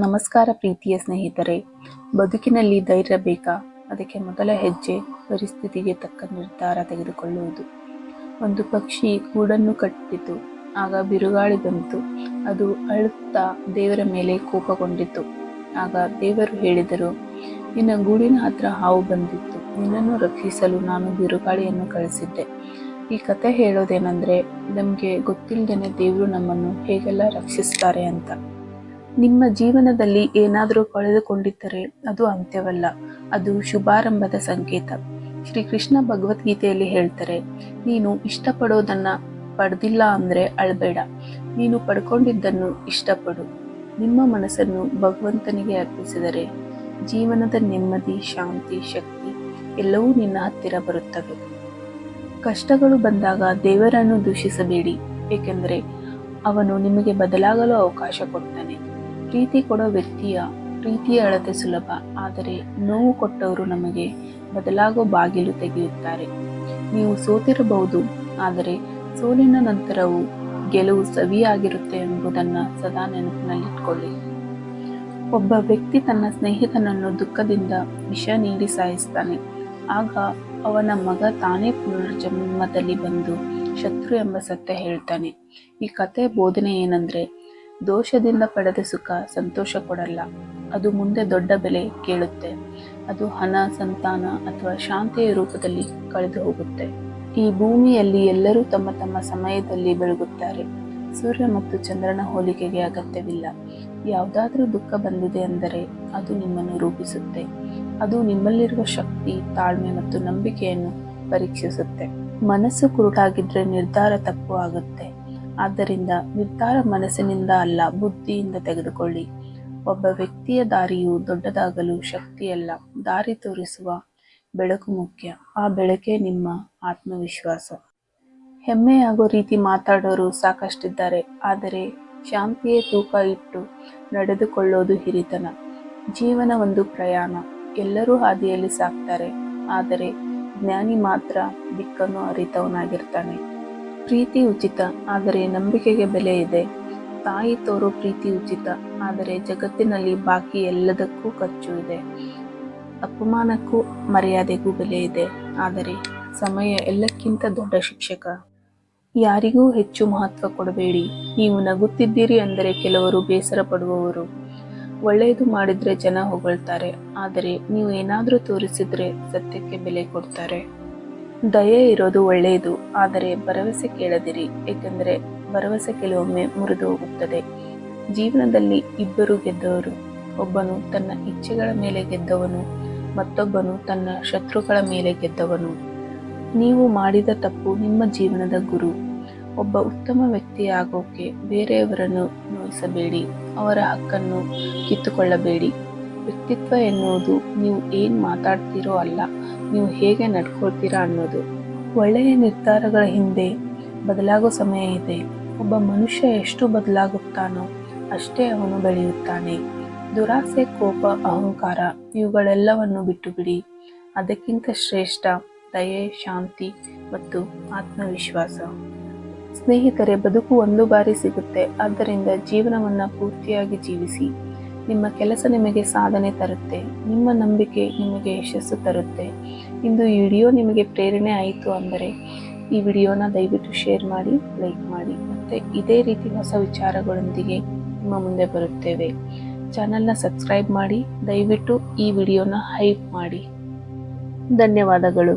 ನಮಸ್ಕಾರ ಪ್ರೀತಿಯ ಸ್ನೇಹಿತರೆ, ಬದುಕಿನಲ್ಲಿ ಧೈರ್ಯ ಬೇಕಾ? ಅದಕ್ಕೆ ಮೊದಲ ಹೆಜ್ಜೆ ಪರಿಸ್ಥಿತಿಗೆ ತಕ್ಕ ನಿರ್ಧಾರ ತೆಗೆದುಕೊಳ್ಳುವುದು. ಒಂದು ಪಕ್ಷಿ ಗೂಡನ್ನು ಕಟ್ಟಿತು, ಆಗ ಬಿರುಗಾಳಿ ಬಂತು. ಅದು ಅಳುತ್ತಾ ದೇವರ ಮೇಲೆ ಕೋಪಗೊಂಡಿತು. ಆಗ ದೇವರು ಹೇಳಿದರು, ನಿನ್ನ ಗೂಡಿನ ಹತ್ರ ಹಾವು ಬಂದಿತ್ತು, ನಿನ್ನನ್ನು ರಕ್ಷಿಸಲು ನಾನು ಬಿರುಗಾಳಿಯನ್ನು ಕಳಿಸಿದ್ದೆ. ಈ ಕತೆ ಹೇಳೋದೇನೆಂದರೆ, ನಮಗೆ ಗೊತ್ತಿಲ್ಲದೇನೆ ದೇವರು ನಮ್ಮನ್ನು ಹೇಗೆಲ್ಲ ರಕ್ಷಿಸ್ತಾರೆ ಅಂತ. ನಿಮ್ಮ ಜೀವನದಲ್ಲಿ ಏನಾದರೂ ಕಳೆದುಕೊಂಡಿದ್ದರೆ ಅದು ಅಂತ್ಯವಲ್ಲ, ಅದು ಶುಭಾರಂಭದ ಸಂಕೇತ. ಶ್ರೀ ಕೃಷ್ಣ ಭಗವದ್ಗೀತೆಯಲ್ಲಿ ಹೇಳ್ತಾರೆ, ನೀನು ಇಷ್ಟಪಡೋದನ್ನ ಪಡೆದಿಲ್ಲ ಅಂದ್ರೆ ಅಳಬೇಡ. ನೀನು ಪಡ್ಕೊಂಡಿದ್ದನ್ನು ಇಷ್ಟಪಡು. ನಿಮ್ಮ ಮನಸ್ಸನ್ನು ಭಗವಂತನಿಗೆ ಅರ್ಪಿಸಿದರೆ ಜೀವನದ ನೆಮ್ಮದಿ, ಶಾಂತಿ, ಶಕ್ತಿ ಎಲ್ಲವೂ ನಿನ್ನ ಹತ್ತಿರ ಬರುತ್ತವೆ. ಕಷ್ಟಗಳು ಬಂದಾಗ ದೇವರನ್ನು ದೂಷಿಸಬೇಡಿ, ಏಕೆಂದರೆ ಅವನು ನಿಮಗೆ ಬದಲಾಗಲು ಅವಕಾಶ ಕೊಡ್ತಾನೆ. ಪ್ರೀತಿ ಕೊಡೋ ವ್ಯಕ್ತಿಯ ಪ್ರೀತಿಯ ಅಳತೆ ಸುಲಭ, ಆದರೆ ನೋವು ಕೊಟ್ಟವರು ನಮಗೆ ಬದಲಾಗೋ ಬಾಗಿಲು ತೆಗೆಯುತ್ತಾರೆ. ನೀವು ಸೋತಿರಬಹುದು, ಆದರೆ ಸೋಲಿನ ನಂತರವೂ ಗೆಲುವು ಸವಿಯಾಗಿರುತ್ತೆ ಎಂಬುದನ್ನು ಸದಾ ನೆನಪಿನಲ್ಲಿಟ್ಕೊಳ್ಳಿ. ಒಬ್ಬ ವ್ಯಕ್ತಿ ತನ್ನ ಸ್ನೇಹಿತನನ್ನು ದುಃಖದಿಂದ ವಿಷ ನೀಡಿ ಸಾಯಿಸ್ತಾನೆ. ಆಗ ಅವನ ಮಗ ತಾನೇ ಪುನರ್ಜನ್ಮದಲ್ಲಿ ಬಂದು ಶತ್ರು ಎಂಬ ಸತ್ಯ ಹೇಳ್ತಾನೆ. ಈ ಕತೆ ಬೋಧನೆ ಏನಂದ್ರೆ ದೋಷದಿಂದ ಪಡೆದ ಸುಖ, ಸಂತೋಷ ಕೊಡಲ್ಲ. ಅದು ಮುಂದೆ ದೊಡ್ಡ ಬೆಲೆ ಕೇಳುತ್ತೆ. ಅದು ಹಣ, ಸಂತಾನ ಅಥವಾ ಶಾಂತಿಯ ರೂಪದಲ್ಲಿ ಕಳೆದು ಹೋಗುತ್ತೆ. ಈ ಭೂಮಿಯಲ್ಲಿ ಎಲ್ಲರೂ ತಮ್ಮ ತಮ್ಮ ಸಮಯದಲ್ಲಿ ಬೆಳಗುತ್ತಾರೆ. ಸೂರ್ಯ ಮತ್ತು ಚಂದ್ರನ ಹೋಲಿಕೆಗೆ ಅಗತ್ಯವಿಲ್ಲ. ಯಾವುದಾದ್ರೂ ದುಃಖ ಬಂದಿದೆ ಅಂದರೆ ಅದು ನಿಮ್ಮನ್ನು ರೂಪಿಸುತ್ತೆ. ಅದು ನಿಮ್ಮಲ್ಲಿರುವ ಶಕ್ತಿ, ತಾಳ್ಮೆ ಮತ್ತು ನಂಬಿಕೆಯನ್ನು ಪರೀಕ್ಷಿಸುತ್ತೆ. ಮನಸ್ಸು ಕುರುಟಾಗಿದ್ರೆ ನಿರ್ಧಾರ ತಪ್ಪು ಆಗುತ್ತೆ. ಆದ್ದರಿಂದ ನಿರ್ಧಾರ ಮನಸ್ಸಿನಿಂದ ಅಲ್ಲ, ಬುದ್ಧಿಯಿಂದ ತೆಗೆದುಕೊಳ್ಳಿ. ಒಬ್ಬ ವ್ಯಕ್ತಿಯ ದಾರಿಯು ದೊಡ್ಡದಾಗಲು ಶಕ್ತಿಯಲ್ಲ, ದಾರಿ ತೋರಿಸುವ ಬೆಳಕು ಮುಖ್ಯ. ಆ ಬೆಳಕೆ ನಿಮ್ಮ ಆತ್ಮವಿಶ್ವಾಸ. ಹೆಮ್ಮೆಯಾಗೋ ರೀತಿ ಮಾತಾಡೋರು ಸಾಕಷ್ಟಿದ್ದಾರೆ, ಆದರೆ ಶಾಂತಿಯೇ ತೂಕ ಇಟ್ಟು ನಡೆದುಕೊಳ್ಳೋದು ಹಿರಿತನ. ಜೀವನ ಒಂದು ಪ್ರಯಾಣ, ಎಲ್ಲರೂ ಹಾದಿಯಲ್ಲಿ ಸಾಕ್ತಾರೆ, ಆದರೆ ಜ್ಞಾನಿ ಮಾತ್ರ ದಿಕ್ಕನ್ನು ಅರಿತವನಾಗಿರ್ತಾನೆ. ಪ್ರೀತಿ ಉಚಿತ, ಆದರೆ ನಂಬಿಕೆಗೆ ಬೆಲೆ ಇದೆ. ತಾಯಿ ತೋರೋ ಪ್ರೀತಿ ಉಚಿತ, ಆದರೆ ಜಗತ್ತಿನಲ್ಲಿ ಬಾಕಿ ಎಲ್ಲದಕ್ಕೂ ಖರ್ಚು ಇದೆ. ಅಪಮಾನಕ್ಕೂ ಮರ್ಯಾದೆಗೂ ಬೆಲೆ ಇದೆ, ಆದರೆ ಸಮಯ ಎಲ್ಲಕ್ಕಿಂತ ದೊಡ್ಡ ಶಿಕ್ಷಕ. ಯಾರಿಗೂ ಹೆಚ್ಚು ಮಹತ್ವ ಕೊಡಬೇಡಿ. ನೀವು ನಗುತ್ತಿದ್ದೀರಿ ಅಂದರೆ ಕೆಲವರು ಬೇಸರ ಪಡುವವರು ಒಳ್ಳೆಯದು ಮಾಡಿದ್ರೆ ಜನ ಹೊಗಳ್ತಾರೆ, ಆದರೆ ನೀವು ಏನಾದರೂ ತೋರಿಸಿದ್ರೆ ಸತ್ಯಕ್ಕೆ ಬೆಲೆ ಕೊಡ್ತಾರೆ. ದಯೆ ಇರೋದು ಒಳ್ಳೆಯದು, ಆದರೆ ಭರವಸೆ ಕೇಳದಿರಿ, ಏಕೆಂದರೆ ಭರವಸೆ ಕೆಲವೊಮ್ಮೆ ಮುರಿದು ಹೋಗುತ್ತದೆ. ಜೀವನದಲ್ಲಿ ಇಬ್ಬರು ಗೆದ್ದವರು, ಒಬ್ಬನು ತನ್ನ ಇಚ್ಛೆಗಳ ಮೇಲೆ ಗೆದ್ದವನು, ಮತ್ತೊಬ್ಬನು ತನ್ನ ಶತ್ರುಗಳ ಮೇಲೆ ಗೆದ್ದವನು. ನೀವು ಮಾಡಿದ ತಪ್ಪು ನಿಮ್ಮ ಜೀವನದ ಗುರು. ಒಬ್ಬ ಉತ್ತಮ ವ್ಯಕ್ತಿಯಾಗೋಕೆ ಬೇರೆಯವರನ್ನು ನೋಯಿಸಬೇಡಿ, ಅವರ ಹಕ್ಕನ್ನು ಕಿತ್ತುಕೊಳ್ಳಬೇಡಿ. ವ್ಯಕ್ತಿತ್ವ ಎನ್ನುವುದು ನೀವು ಏನು ಮಾತಾಡ್ತೀರೋ ಅಲ್ಲ. ನೀವು ಹೇಗೆ ನಡ್ಕೊಳ್ತೀರಾ ಅನ್ನೋದು ಒಳ್ಳೆಯ ನಿರ್ಧಾರಗಳ ಹಿಂದೆ ಬದಲಾಗೋ ಸಮಯ ಇದೆ. ಒಬ್ಬ ಮನುಷ್ಯ ಎಷ್ಟು ಬದಲಾಗುತ್ತಾನೋ ಅಷ್ಟೇ ಅವನು ಬೆಳೆಯುತ್ತಾನೆ. ದುರಾಸೆ, ಕೋಪ, ಅಹಂಕಾರ ಇವುಗಳೆಲ್ಲವನ್ನು ಬಿಟ್ಟು ಬಿಡಿ ಅದಕ್ಕಿಂತ ಶ್ರೇಷ್ಠ ದಯೆ, ಶಾಂತಿ ಮತ್ತು ಆತ್ಮವಿಶ್ವಾಸ. ಸ್ನೇಹಿತರೆ, ಬದುಕು ಒಂದು ಬಾರಿ ಸಿಗುತ್ತೆ. ಆದ್ದರಿಂದ ಜೀವನವನ್ನು ಪೂರ್ತಿಯಾಗಿ ಜೀವಿಸಿ. ನಿಮ್ಮ ಕೆಲಸ ನಿಮಗೆ ಸಾಧನೆ ತರುತ್ತೆ, ನಿಮ್ಮ ನಂಬಿಕೆ ನಿಮಗೆ ಯಶಸ್ಸು ತರುತ್ತೆ. ಇಂದು ಈ ವಿಡಿಯೋ ನಿಮಗೆ ಪ್ರೇರಣೆ ಆಯಿತು ಅಂದರೆ ಈ ವಿಡಿಯೋನ ದಯವಿಟ್ಟು ಶೇರ್ ಮಾಡಿ, ಲೈಕ್ ಮಾಡಿ ಮತ್ತು ಇದೇ ರೀತಿ ಹೊಸ ವಿಚಾರಗಳೊಂದಿಗೆ ನಿಮ್ಮ ಮುಂದೆ ಬರುತ್ತೇವೆ. ಚಾನಲ್ನ ಸಬ್ಸ್ಕ್ರೈಬ್ ಮಾಡಿ, ದಯವಿಟ್ಟು ಈ ವಿಡಿಯೋನ ಹೈಪ್ ಮಾಡಿ. ಧನ್ಯವಾದಗಳು.